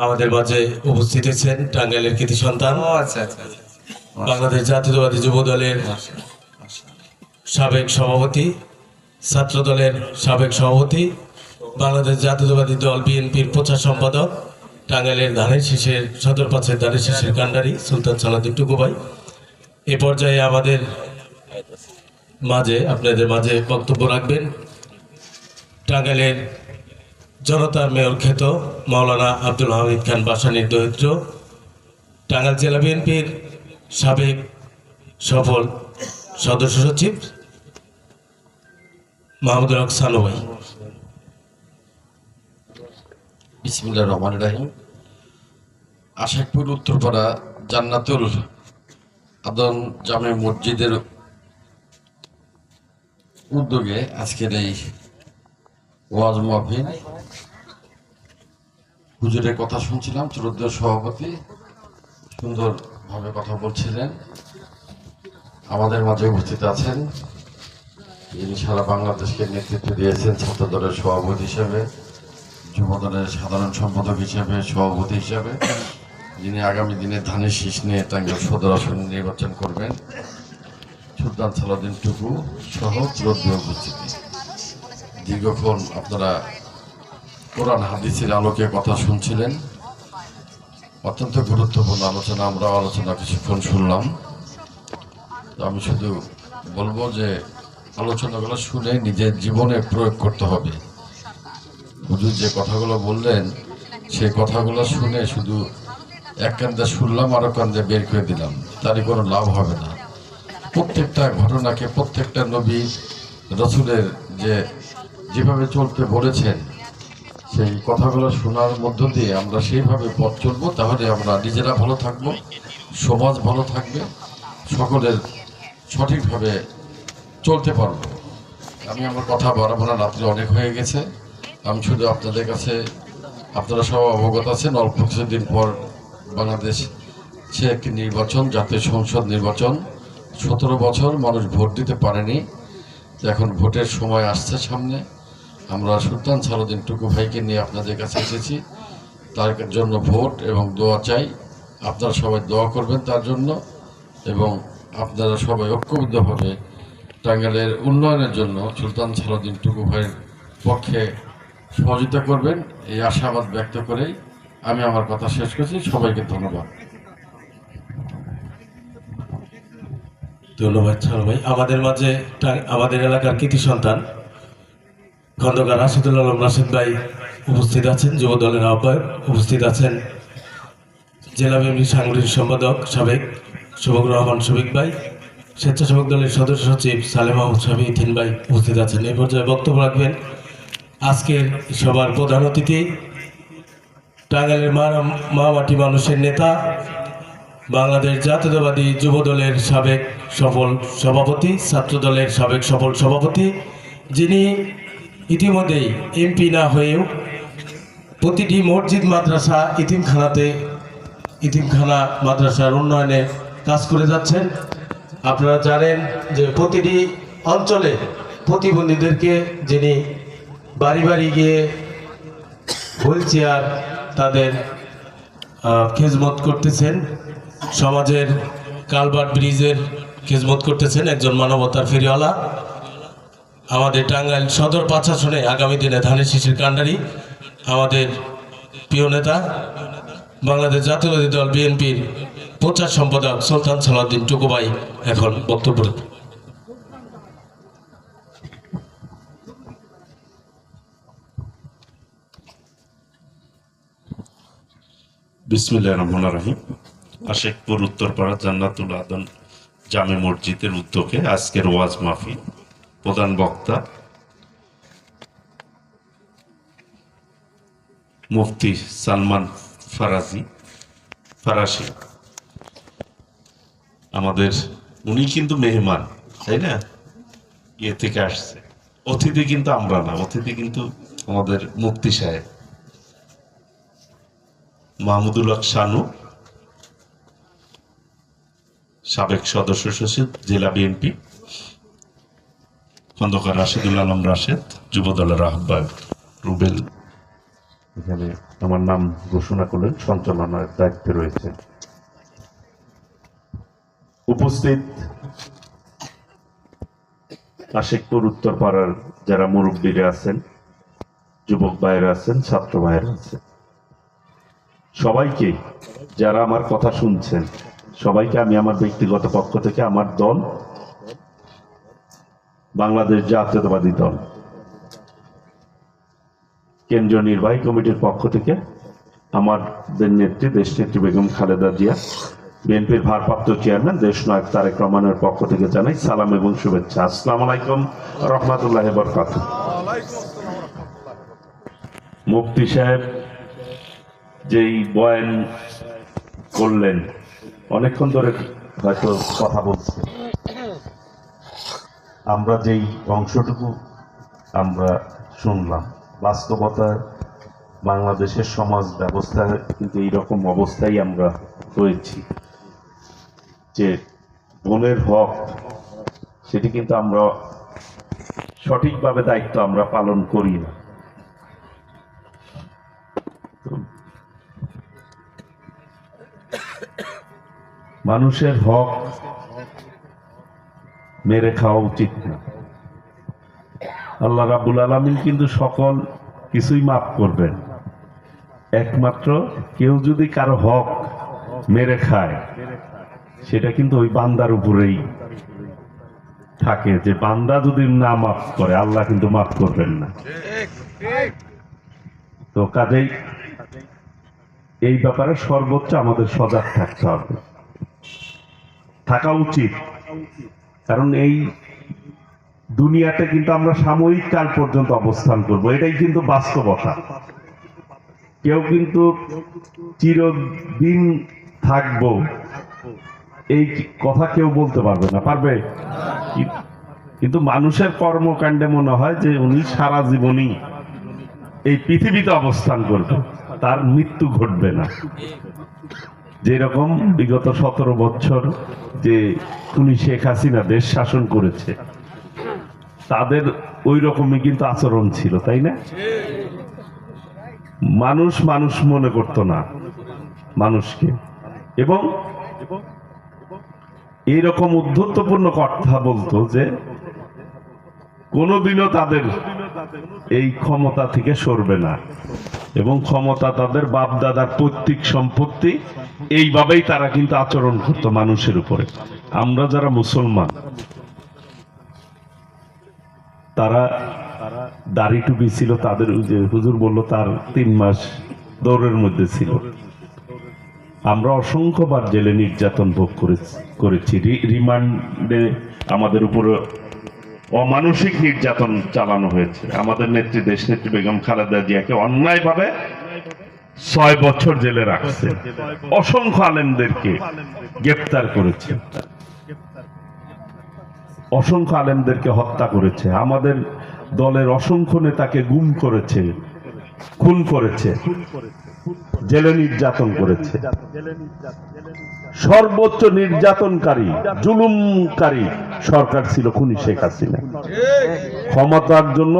আমাদের মাঝে উপস্থিত হয়েছেন টাঙ্গাইলের কৃতি সন্তান। আচ্ছা আচ্ছা আচ্ছা। বাংলাদেশ জাতীয়তাবাদী যুব দলের সাবেক সভাপতি ছাত্র দলের সাবেক সভাপতি বাংলাদেশ জাতীয়তাবাদী দল বিএনপির প্রচার সম্পাদক টাঙ্গাইলের ধানের শীষের সদর পাশের ধানের শীষের কান্ডারি সুলতান সালাদিন টুকুভাই এ পর্যায়ে আমাদের মাঝে আপনাদের মাঝে বক্তব্য রাখবেন টাঙ্গাইলের জনতার মেয়র খ্যাত মাওলানা আব্দুল হামিদ খান বাসানির দরিদ্র, টাঙ্গাইল জেলা বিএনপির সাবেক সফল সদস্য সচিব মাহমুদুল হক সানোভাই। বিসমিল্লা রহমান রাহিম। আশাকপুর, উত্তরপাড়া জান্নাতুল আদম জামে মসজিদের উদ্যোগে আজকের এই ওয়াজ মাহফিল হুজুরের কথা শুনছিলাম চতুর্থ সভাপতি। সুন্দরভাবে কথা বলছিলেন। আমাদের মাঝে উপস্থিত আছেন। যিনি সারা বাংলাদেশকে নেতৃত্ব দিয়েছেন ছাত্র দলের সভাপতি হিসেবে যুব দলের সাধারণ সম্পাদক হিসেবে, সভাপতি হিসেবে। যিনি আগামী দিনে ধানের শীষ নিয়ে টাঙ্গাইল সদর আসনে নির্বাচন করবেন। সুলতান সালাদিন টুকু সহ শ্রদ্ধ উপস্থিতি। দীর্ঘক্ষণ আপনারা কোরআন, হাদিসের আলোকে কথা শুনছিলেন। অত্যন্ত গুরুত্বপূর্ণ আলোচনা আমরা আলোচনা কিছুক্ষণ শুনলাম। আমি শুধু বলব যে, আলোচনাগুলো শুনে নিজের জীবনে প্রয়োগ করতে হবে। হুজুর যে কথাগুলো বললেন, সেই কথাগুলো শুনে শুধু এক কান্দে শুনলাম, আর কান্দে বের করে দিলাম। তারই কোনো লাভ হবে না। প্রত্যেকটা ঘটনাকে প্রত্যেকটা নবী, রসুলের যে যেভাবে চলতে বলেছেন, সেই কথাগুলো শোনার মধ্য দিয়ে আমরা সেইভাবে পথ চলবো, তাহলে আমরা নিজেরা ভালো থাকব, সমাজ ভালো থাকবে, সকলের সঠিকভাবে চলতে পারব। আমি আমার কথা বাড়াবো না রাত্রে অনেক হয়ে গেছে। আমি শুধু আপনাদের কাছে, আপনারা সব অবগত আছেন, অল্প কিছুদিন পর বাংলাদেশ সে একটি নির্বাচন, জাতীয় সংসদ নির্বাচন। সতেরো বছর মানুষ ভোট দিতে পারেনি। এখন ভোটের সময় আসছে সামনে। আমরা সুলতান সালুদ্দিন টুকু ভাইকে নিয়ে আপনাদের কাছে এসেছি। তার জন্য ভোট এবং দোয়া চাই। আপনারা সবাই দোয়া করবেন তার জন্য এবং আপনারা সবাই ঐক্যবদ্ধভাবে টাঙ্গাইলের উন্নয়নের জন্য সুলতান সালাউদ্দিন টুকু ভাইয়ের পক্ষে সহযোগিতা করবেন। এই আশাবাদ ব্যক্ত করেই আমি আমার কথা শেষ করছি। সবাইকে ধন্যবাদ। ধন্যবাদ ভাই। আমাদের মাঝে আমাদের এলাকার কৃতি সন্তান খন্দকার রাশিদুল আলম, রাশিদ ভাই উপস্থিত আছেন, যুব দলের আহ্বায়ক উপস্থিত আছেন। জেলা বিএনপি সাংগঠনিক সম্পাদক সাবেক শুভক রহমান, শফিক ভাই। স্বেচ্ছাসেবক দলের সদস্য সচিব সালেম আহমদ শাফি তিন ভাই উপস্থিত আছেন। এই পর্যায়ে বক্তব্য রাখবেন আজকের সবার প্রধান অতিথি, টাঙ্গাইলের মা মাটি মানুষের নেতা, বাংলাদেশ জাতীয়তাবাদী যুব দলের সাবেক সফল সভাপতি ছাত্র দলের সাবেক সফল সভাপতি, যিনি ইতিমধ্যেই এমপি না হয়েও প্রতিটি মসজিদ, মাদ্রাসা, ইতিমখানাতে ইতিমখানা, মাদ্রাসার উন্নয়নে কাজ করে যাচ্ছেন। আপনারা জানেন যে প্রতিটি অঞ্চলে প্রতিবন্ধীদেরকে যিনি বাড়ি বাড়ি গিয়ে হুইল চেয়ার তাদের খেজমত করতেছেন, সমাজের কালভার্ট ব্রিজের খেজমত করতেছেন একজন মানবতার ফেরিওয়ালা। আমাদের টাঙ্গাইল সদর পাঁচ আসনে আগামী দিনে ধানের শিশির কাণ্ডারি, আমাদের প্রিয় নেতা, বাংলাদেশ জাতীয়বাদী দল বিএনপির প্রচার সম্পাদক সুলতান সালাউদ্দিন টুকুবাই এখন বক্তব্য। বিসমিল্লাহ রহমান রাহিম আশেকপুর উত্তরপাড়া, জান্নাতুল আদন জামে মসজিদের উদ্যোগে আজকের ওয়াজ মাহফিল প্রধান বক্তা। মুফতি সালমান ফারাজি, ফারাসি। আমাদের, উনি কিন্তু মেহমান, তাই না? ইয়ে থেকে আসছে। অতিথি কিন্তু আমরা না, অতিথি কিন্তু আমাদের মুফতি সাহেব। মাহমুদুল হক শানু, সাবেক সদস্য সচিব, জেলা বিএনপি। খন্দকার রাশেদুল আলম রাশেদ যুব দলের আহ্বায়ক রুবেল। এখানে আমার নাম ঘোষণা করলেন, সঞ্চালনার দায়িত্বে রয়েছে। উপস্থিত আশেকপুর উত্তরপাড়ার যারা মুরব্বীরা আছেন, যুবক ভাইয়েরা আছেন, ছাত্র ভাইয়েরা আছেন। সবাইকে যারা আমার কথা শুনছেন, সবাইকে আমি আমার ব্যক্তিগত পক্ষ থেকে, আমার দল বাংলাদেশ জাতীয়তাবাদী দল। কেন্দ্রীয় নির্বাহী কমিটির পক্ষ থেকে আমাদের নেত্রী, দেশনেত্রী বেগম খালেদা জিয়া, বিএনপির ভারপ্রাপ্ত চেয়ারম্যান দেশনায়ক তারেক রহমানের পক্ষ থেকে জানাই সালাম এবং শুভেচ্ছা। আসসালামু আলাইকুম, রহমতুল্লাহ বরকাত মুফতি সাহেব যেই বয়ান করলেন, অনেকক্ষণ ধরে হয়তো কথা বলছে। আমরা যেই অংশটুকু আমরা শুনলাম। বাস্তবতা বাংলাদেশের সমাজ ব্যবস্থা কিন্তু এইরকম অবস্থায় আমরা হয়েছি যে বোনের হক, সেটি কিন্তু আমরা সঠিকভাবে দায়িত্ব আমরা পালন করি না। মানুষের হক মেরে খাওয়া উচিত না। আল্লাহ রাবুল আলমিন কিন্তু সকল কিছুই মাফ করবেন। একমাত্র কেউ যদি কারও হক মেরে খায়, সেটা কিন্তু ওই বান্দার উপরেই থাকে। যে বান্দা যদি না মাফ করে, আল্লাহ কিন্তু মাফ করবেন না। তো কাজেই এই ব্যাপারে সর্বোচ্চ আমাদের সজাগ থাকতে হবে। থাকা উচিত। কারণ এই দুনিয়াতে কিন্তু আমরা সাময়িক কাল পর্যন্ত অবস্থান করব, এটাই কিন্তু বাস্তবতা। কেউ কিন্তু চিরদিন থাকব, এই কথা কেউ বলতে পারবে না, পারবে? কিন্তু মানুষের কর্মকাণ্ডে মনে হয় যে উনি সারা জীবনই এই পৃথিবীতে অবস্থান করবে, তার মৃত্যু ঘটবে না। যেরকম বিগত সতেরো বছর যে উনি শেখ হাসিনা দেশ শাসন করেছে, তাদের ওই রকমই কিন্তু আচরণ ছিল, তাই না? মানুষ মানুষ মনে করত না মানুষকে। এবং এইরকম উদ্ধত্তপূর্ণ কথা বলতো যে, কোনোদিনও তাদের এই ক্ষমতা থেকে সরবে না। এবং ক্ষমতা তাদের বাপদাদার পৈতৃক সম্পত্তি এইভাবেই তারা কিন্তু আচরণ করতো মানুষের উপরে। আমরা যারা মুসলমান, তারা দাড়ি টুপি ছিল তাদের হুজুর বলল তার তিন মাস দৌড়ের মধ্যে ছিল। আমরা অসংখ্যবার জেলে নির্যাতন ভোগ করেছি। রিমান্ডে আমাদের উপরে অমানসিক নির্যাতন চালানো হয়েছে। আমাদের নেত্রী দেশ নেত্রী বেগম খালেদা জিয়াকে অন্যায়ভাবে ছয় বছর জেলে রাখছে। অসংখ্য আলেমদেরকে গ্রেপ্তার করেছে। অসংখ্য আলেমদেরকে হত্যা করেছে। আমাদের দলের অসংখ্য নেতাকে গুম করেছে, খুন করেছে, জেলে নির্যাতন করেছে। সর্বোচ্চ নির্যাতনকারী, জুলুমকারী সরকার ছিল খুনি শেখ হাসিনা। ক্ষমতার জন্য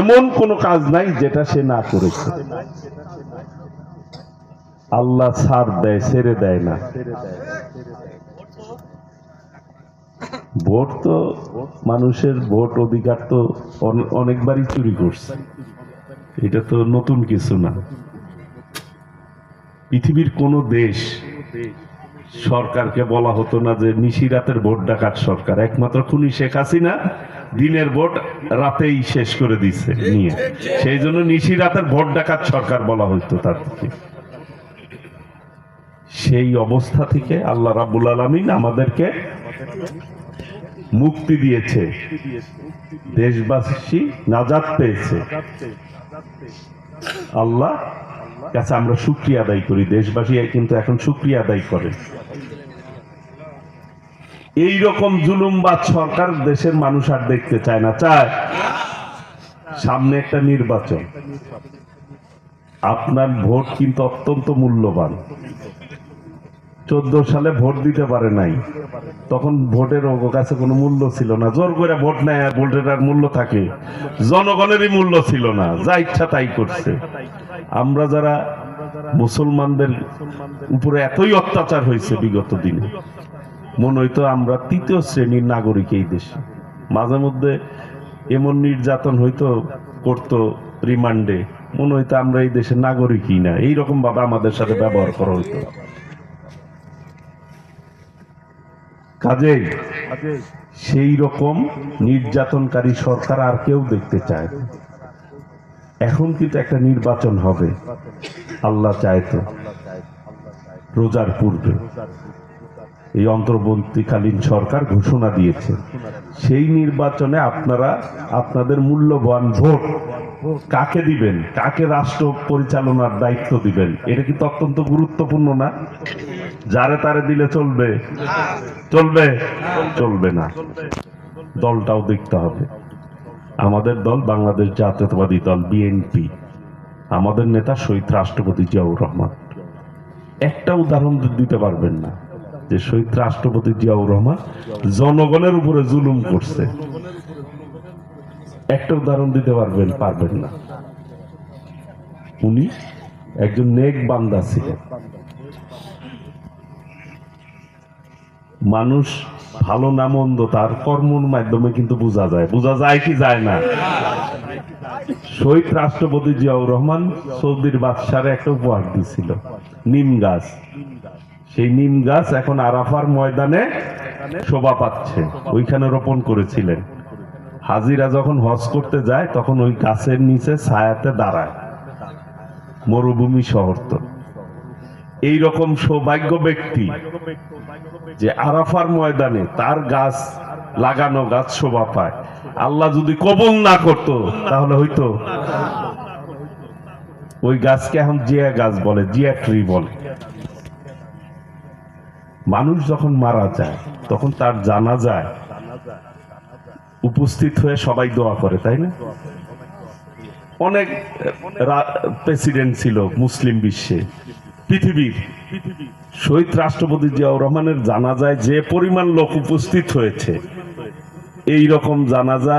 এমন কোনো কাজ নাই যেটা সে না করেছে। আল্লাহ ছাড় দেয়, ছেড়ে দেয় না। ভোট তো মানুষের ভোট অধিকার তো অনেকবারই চুরি করছে। এটা তো নতুন কিছু না। পৃথিবীর কোন দেশ সরকারকে বলা হতো না যে নিশিরাতের ভোট ডাকাত সরকার। একমাত্র খুনি শেখ হাসিনা দিনের ভোট রাতেই শেষ করে দিছে নিয়ে। সেই জন্য নিশিরাতের ভোট ডাকাত সরকার বলা হইতো তার থেকে সেই অবস্থা থেকে আল্লাহ রাবুল আলমিন আমাদেরকে মুক্তি দিয়েছে। দেশবাসী নাজাদ পেয়েছে। আল্লাহ কাছে আমরা শুক্রিয়া আদায় করি। দেশবাসী কিন্তু এখন শুক্রিয়া আদায় করে। এই রকম জুলুমবাদ সরকার দেশের মানুষ আর দেখতে চায় না। চায় সামনে একটা নির্বাচন। আপনার ভোট কিন্তু অত্যন্ত মূল্যবান। চোদ্দ সালে ভোট দিতে পারে নাই। তখন ভোটের কাছে কোনো মূল্য ছিল না। জোর করে ভোট নেয় আর ভোটের আর মূল্য থাকে। জনগণেরই মূল্য ছিল না। যা ইচ্ছা তাই করছে। আমরা যারা মুসলমানদের উপরে এতই অত্যাচার হয়েছে বিগত দিনে, মনে হইতো আমরা তৃতীয় শ্রেণির নাগরিক এই দেশে। মাঝে মধ্যে এমন নির্যাতন হইতো, করতো রিমান্ডে। মনে হইতো আমরা এই দেশের নাগরিকই না। এইরকম ভাবে আমাদের সাথে ব্যবহার করা হইতো। কাজেই সেই রকম নির্যাতনকারী সরকার আর কেউ দেখতে চায়। এখন কিন্তু একটা নির্বাচন হবে। আল্লাহ চায় তো। রোজার পূর্বে। এই অন্তর্বর্তীকালীন সরকার ঘোষণা দিয়েছে। সেই নির্বাচনে আপনারা আপনাদের মূল্যবান ভোট কাকে দিবেন? কাকে রাষ্ট্র পরিচালনার দায়িত্ব দিবেন? এটা কিন্তু অত্যন্ত গুরুত্বপূর্ণ না? যারে তারে দিলে চলবে। চলবে? চলবে না। দলটাও দেখতে হবে। আমাদের দল বাংলাদেশ জাতীয়তাবাদী দল, বিএনপি। আমাদের নেতা শহীদ রাষ্ট্রপতি জিয়াউর রহমান। একটা উদাহরণ দিতে পারবেন না, যে শহীদ রাষ্ট্রপতি জিয়াউর রহমান জনগণের উপরে জুলুম করছে। একটা উদাহরণ দিতে পারবেন পারবেন না। উনি একজন নেক বান্দা ছিলেন। মানুষ ভালো না মন্দ, তার কর্মর মাধ্যমে কিন্তু বোঝা যায়। বোঝা যায় কি যায় না? শহীদ রাষ্ট্রপতি জিয়াউর রহমান সৌদির বাদশারে একটা উপহার দিছিল, নিম গাছ। সেই নিম গাছ এখন আরাফার ময়দানে শোভা পাচ্ছে, ওইখানে রোপণ করেছিলেন। হাজিরা যখন হজ করতে যায়, তখন ওই গাছের নিচে ছায়াতে দাঁড়ায়, মরুভূমি শহর তো। এইরকম সৌভাগ্য ব্যক্তি যে আরাফার ময়দানে তার গাছ লাগানো গাছ শোভা পায়। আল্লাহ যদি কবল না করত, তাহলে হইতো? ওই গাছকে এখন জিয়া গাছ বলে, জিয়া ট্রি বলে। মানুষ যখন মারা যায়, তখন তার জানা যায়, উপস্থিত হয়ে সবাই দোয়া করে, তাই না? অনেক প্রেসিডেন্ট ছিল মুসলিম বিশ্বে। পৃথিবীর শহীদ রাষ্ট্রপতি জিয়াউর রহমানের জানাজায় যে পরিমাণ লোক উপস্থিত হয়েছে এই রকম জানাজা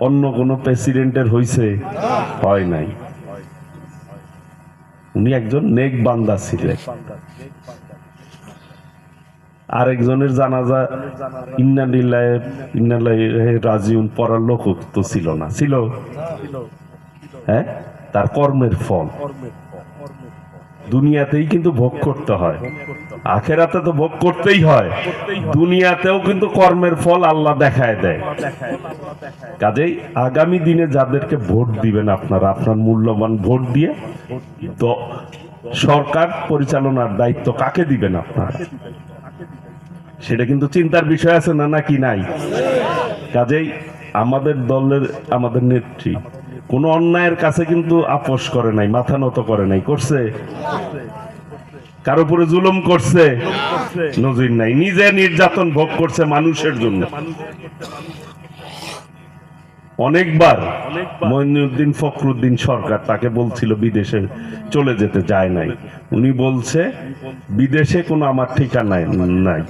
অন্য কোন প্রেসিডেন্টের হয়েছে হয় নাই। উনি একজন নেক বান্দা ছিলেন। আরেকজনের জানাজা ইন্নালিল্লাহ ইন্নাল্লাহ রাজিউন পড়ার লোক তো ছিল না। ছিল। হ্যাঁ? তার কর্মের ফল। দুনিয়াতেই কিন্তু ভোগ করতে হয়। আখেরাতে তো ভোগ করতেই হয়। দুনিয়াতেও কিন্তু কর্মের ফল আল্লাহ দেখায় দেয়। কাজেই আগামী দিনে যাদেরকে ভোট দিবেন আপনারা, আপনার মূল্যবান ভোট দিয়ে তো সরকার পরিচালনার দায়িত্ব কাকে দিবেন আপনারা? সেটা কিন্তু চিন্তার বিষয় আছে না নাকি নাই? কাজেই আমাদের দলের, আমাদের নেত্রী কোন অন্যায়ের কাছে কিন্তু আপোষ করে নাই, মাথা নত করে নাই, করছে? কার উপরে জুলুম করছে? নজির নাই, নিজে নির্যাতন ভোগ করছে মানুষের জন্য। অনেকবার মইনুদ্দিন ফখরুদ্দিন সরকার তাকে বলছিল, বিদেশে চলে যেতে যায় নাই। উনি বলছে, বিদেশে কোনো আমার ঠিকানা নাই।